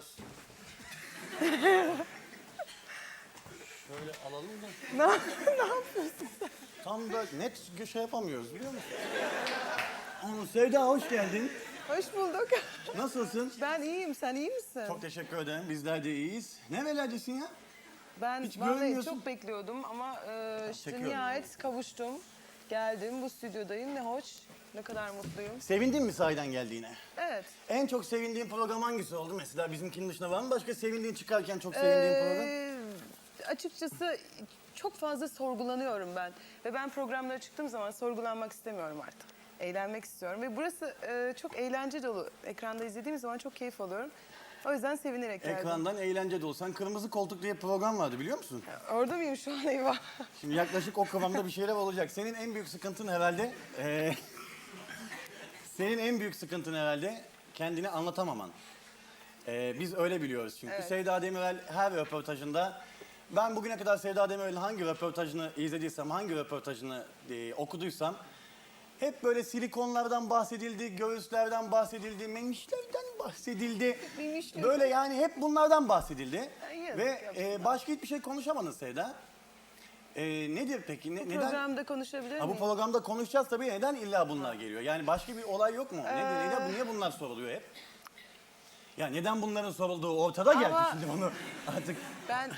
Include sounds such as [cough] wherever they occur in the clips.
biraz. Şöyle alalım da. Ne, [laughs] ne yapıyorsun? Tam da net şey yapamıyoruz biliyor musun? Aa, Sevda hoş geldin. Hoş bulduk. Nasılsın? Ben iyiyim. Sen iyi misin? Çok teşekkür ederim. Bizler de iyiyiz. Ne velerdesin ya? ben hiç vallahi çok bekliyordum ama e, işte çekiyorum nihayet kavuştum. Geldim bu stüdyodayım. Ne hoş. Ne kadar mutluyum. Sevindin mi sahiden geldiğine? Evet. En çok sevindiğin program hangisi oldu? Mesela bizimkinin dışında var mı başka sevindiğin çıkarken çok sevindiğin program? Ee, açıkçası çok fazla sorgulanıyorum ben. Ve ben programlara çıktığım zaman sorgulanmak istemiyorum artık. Eğlenmek istiyorum. Ve burası e, çok eğlence dolu. Ekranda izlediğim zaman çok keyif alıyorum. O yüzden sevinerek geldim. Ekrandan eğlence de olsan Kırmızı Koltuk diye program vardı biliyor musun? Orada mıyım şu an eyvah? Şimdi yaklaşık o kıvamda bir şeyler olacak. Senin en büyük sıkıntın herhalde... eee, senin en büyük sıkıntın herhalde kendini anlatamaman. Eee, biz öyle biliyoruz çünkü. Evet. Sevda Demirel her röportajında... Ben bugüne kadar Sevda Demirel'in hangi röportajını izlediysem, hangi röportajını eee, okuduysam... Hep böyle silikonlardan bahsedildi, göğüslerden bahsedildi, memişlerden bahsedildi. [laughs] Memişler. Böyle yani hep bunlardan bahsedildi. Ay, yazık Ve eee, başka hiçbir şey konuşamadın Sevda. Ee, nedir peki? Ne, neden? Programda konuşabilir Ha, bu miyim? programda konuşacağız tabii. Neden illa bunlar geliyor? Yani başka bir olay yok mu? Ee, Nedir? Neden, niye bunlar soruluyor hep? Ya neden bunların sorulduğu ortada geldi Ama- şimdi bunu [laughs] artık. Ben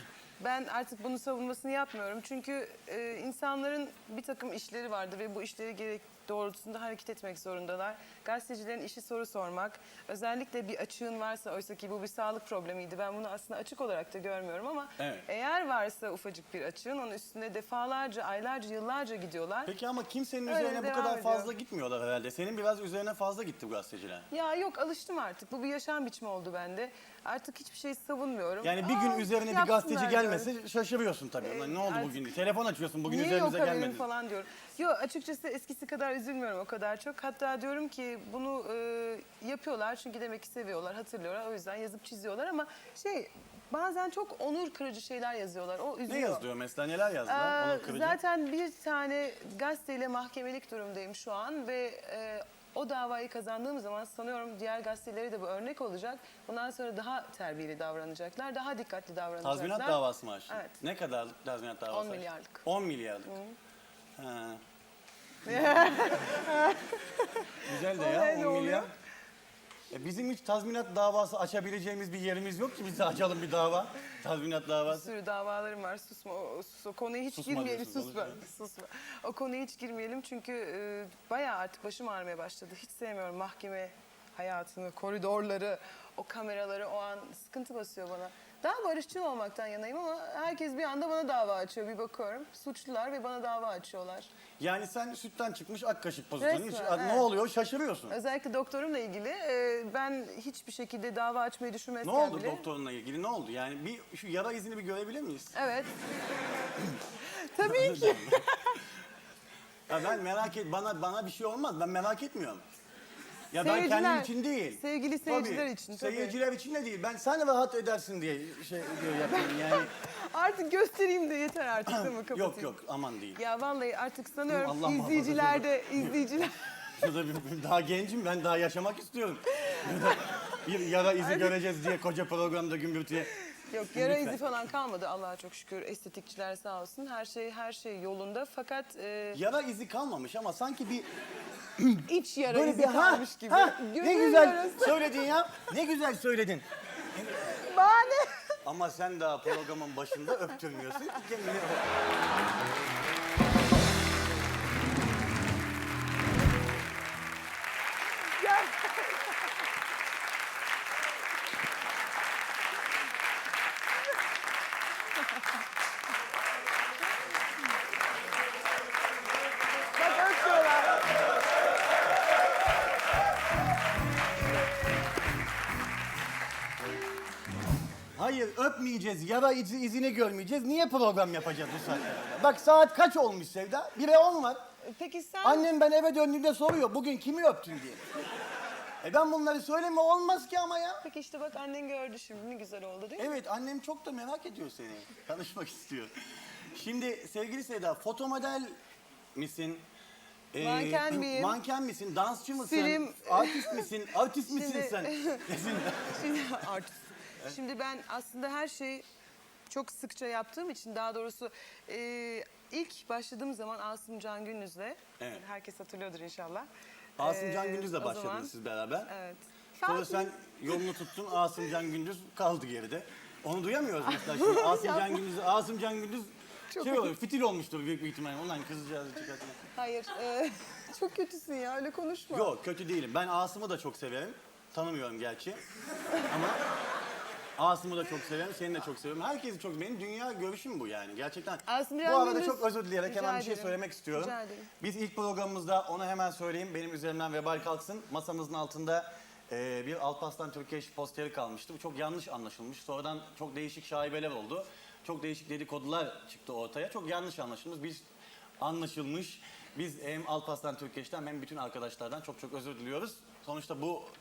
ben artık bunun savunmasını yapmıyorum. Çünkü e, insanların bir takım işleri vardır ve bu işleri gerek doğrultusunda hareket etmek zorundalar. Gazetecilerin işi soru sormak. Özellikle bir açığın varsa oysa ki bu bir sağlık problemiydi. Ben bunu aslında açık olarak da görmüyorum ama Evet. eğer varsa ufacık bir açığın onun üstünde defalarca, aylarca, yıllarca gidiyorlar. Peki ama kimsenin Öyle üzerine bu devam kadar ediyor. fazla gitmiyorlar herhalde. Senin biraz üzerine fazla gitti bu gazeteciler. Ya yok alıştım artık. Bu bir yaşam biçimi oldu bende. Artık hiçbir şey savunmuyorum. Yani bir gün Aa, üzerine bir yapsınlar gazeteci diyorum. gelmese şaşırıyorsun tabii. Ulan ne oldu artık- bugün? Telefon açıyorsun bugün Niye üzerimize haberim gelmedi. falan diyorum. Yok açıkçası eskisi kadar üzülmüyorum o kadar çok. Hatta diyorum ki bunu e, yapıyorlar çünkü demek ki seviyorlar, hatırlıyorlar. O yüzden yazıp çiziyorlar ama şey bazen çok onur kırıcı şeyler yazıyorlar. O üzüyor. Ne yazıyor mesela? Neler yazdılar? Ee, Onu kırıcı. zaten bir tane gazeteyle mahkemelik durumdayım şu an ve e, o davayı kazandığım zaman sanıyorum diğer gazetelere de bu örnek olacak. Bundan sonra daha terbiyeli davranacaklar, daha dikkatli davranacaklar. Tazminat davası mı açtın? Evet. Ne kadarlık tazminat davası 10 açtın? milyarlık. 10 milyarlık. Ha. [laughs] Güzel de ya ne, ne 10 milyar. oluyor? E bizim hiç tazminat davası açabileceğimiz bir yerimiz yok ki biz de açalım bir dava. Tazminat Bir davası. sürü davalarım var. Susma. O, sus, o konuya hiç Susma girmeyelim. Susma. Susma. O konuya hiç girmeyelim çünkü e, bayağı artık başım ağrımaya başladı. Hiç sevmiyorum mahkeme hayatını, koridorları, o kameraları o an sıkıntı basıyor bana. Daha barışçıl olmaktan yanayım ama herkes bir anda bana dava açıyor. Bir bakıyorum suçlular ve bana dava açıyorlar. Yani sen sütten çıkmış ak kaşık pozisyonu. Resmen, Ne evet. oluyor şaşırıyorsun. Özellikle doktorumla ilgili e, ben hiçbir şekilde dava açmayı Ne düşünmezken oldu bile. doktorunla ilgili ne oldu? Yani bir şu yara izini bir görebilir miyiz? Evet. [laughs] Tabii ki. [laughs] Ya ben merak et bana bana bir şey olmaz. Ben merak etmiyorum. Ya ben Seyirciler, kendim için değil. sevgili seyirciler için, tabii. Seyirciler için de değil. Ben sen rahat edersin diye şey diyor yapıyorum yani. [laughs] Artık göstereyim de yeter artık değil mi? Kapatayım. yok yok aman değil. Ya vallahi artık sanıyorum Allah muhafaza izleyiciler de izleyiciler [laughs] Şurada bir, bir- daha gencim ben daha yaşamak istiyorum. Bir yara izi göreceğiz diye koca programda gümbürtüye. yok yara izi falan kalmadı Allah'a çok şükür estetikçiler sağ olsun her şey her şey yolunda fakat e, Yara izi kalmamış ama sanki bir [clears throat] iç yara böyle bir ha, gibi. ha, ne güzel söyledin ya. Ne güzel söyledin. [laughs] Bahane. Ama sen daha programın başında öptürmüyorsun ki kendini. Hayır öpmeyeceğiz, yara izi, izini görmeyeceğiz. Niye program yapacağız bu saatte? Bak saat kaç olmuş Sevda? Bire on var. Peki sen Annem ben eve döndüğümde soruyor bugün kimi öptün diye. E ben bunları söyleme olmaz ki ama ya. Peki işte bak annen gördü şimdi ne güzel oldu değil mi? Evet annem çok da merak ediyor seni. Tanışmak istiyor. Şimdi sevgili Sevda fotomodel misin? Ee, Manken miyim? Manken misin? Dansçı mısın? Film- Artist misin? Artist misin Şimdi- sen? [laughs] Şimdi artist. Şimdi ben aslında her şeyi çok sıkça yaptığım için daha doğrusu e, ilk başladığım zaman Asım Can Gündüz'le Evet. herkes hatırlıyordur inşallah. Asım Can Ee, Gündüz'le o başladınız zaman- siz beraber. Evet. Sonra sen yolunu tuttun, Asım Can Gündüz kaldı geride. Onu duyamıyoruz mesela şimdi. [laughs] Asım Can Gündüz, Asım Can Gündüz Çok şey olur, fitil olmuştur büyük bir ihtimalle. Ulan kızcağızı çıkartma. Hayır. e, [laughs] çok kötüsün ya öyle konuşma. Yok kötü değilim. Ben Asım'ı da çok severim. Tanımıyorum gerçi. Ama Asım'ı da çok severim, seni de çok seviyorum. Herkesi çok benim dünya görüşüm bu yani gerçekten. Asım bu arada Gündüz- çok özür dileyerek Rica hemen bir şey ederim. söylemek istiyorum. Rica ederim. Biz ilk programımızda onu hemen söyleyeyim. Benim üzerimden vebal kalksın. Masamızın altında e, bir Alparslan Türkeş posteri kalmıştı. Bu çok yanlış anlaşılmış. Sonradan çok değişik şaibeler oldu. Çok değişik dedikodular çıktı ortaya. Çok yanlış anlaşılmış. Biz anlaşılmış. Biz hem Alparslan Türkeş'ten hem bütün arkadaşlardan çok çok özür diliyoruz. Sonuçta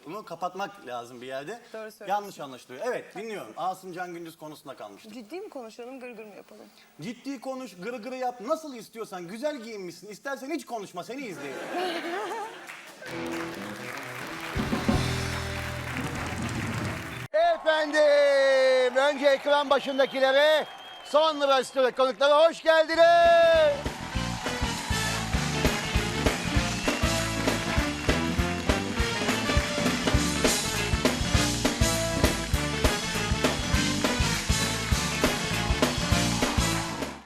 bunu kapatmak lazım bir yerde. Doğru söylüyorsun. Yanlış anlaşılıyor. Evet dinliyorum. Asım Can Gündüz konusunda kalmıştık. Ciddi mi konuşalım gırgır mı yapalım? Ciddi konuş, gırı gırı yap. Nasıl istiyorsan. Güzel giyinmişsin. İstersen hiç konuşma. Seni izleyelim. [laughs] Efendim, önce ekran başındakilere, sonra stüdyo konuklara hoş geldiniz.